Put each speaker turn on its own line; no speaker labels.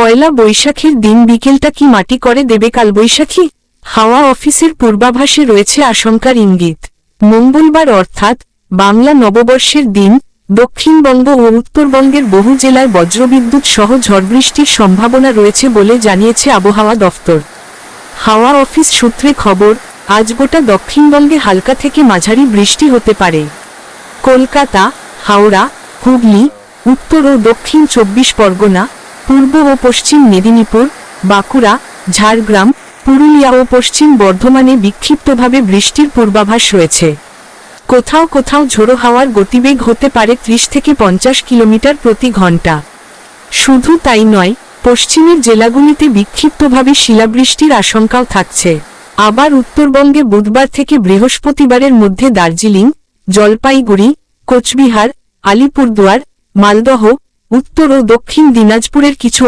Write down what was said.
পয়লা বৈশাখের দিন বিকেলটা কি মাটি করে দেবে কাল বৈশাখী হাওয়া অফিসের পূর্বাভাসে রয়েছে আশঙ্কার ইঙ্গিত। মঙ্গলবার অর্থাৎ বাংলা নববর্ষের দিন দক্ষিণবঙ্গ ও উত্তরবঙ্গের বহু জেলায় বজ্রবিদ্যুৎ সহ ঝড়বৃষ্টির সম্ভাবনা রয়েছে বলে জানিয়েছে আবহাওয়া দফতর। হাওয়া অফিস সূত্রে খবর, আজ গোটা দক্ষিণবঙ্গে হালকা থেকে মাঝারি বৃষ্টি হতে পারে। কলকাতা, হাওড়া, হুগলি, উত্তর ও দক্ষিণ চব্বিশ পরগনা পূর্ব ও পশ্চিম মেদিনীপুর, বাঁকুড়া, ঝাড়গ্রাম, পুরুলিয়া ও পশ্চিম বর্ধমানে বিক্ষিপ্তভাবে বৃষ্টির পূর্বাভাস রয়েছে। কোথাও কোথাও ঝোড়ো হাওয়ার গতিবেগ হতে পারে ত্রিশ থেকে পঞ্চাশ কিলোমিটার প্রতি ঘণ্টা। শুধু তাই নয়, পশ্চিমের জেলাগুলিতে বিক্ষিপ্তভাবে শিলাবৃষ্টির আশঙ্কাও থাকছে। আবার উত্তরবঙ্গে বুধবার থেকে বৃহস্পতিবারের মধ্যে দার্জিলিং, জলপাইগুড়ি, কোচবিহার, আলিপুরদুয়ার, মালদহ উত্তর ও দক্ষিণ দিনাজপুরের কিছু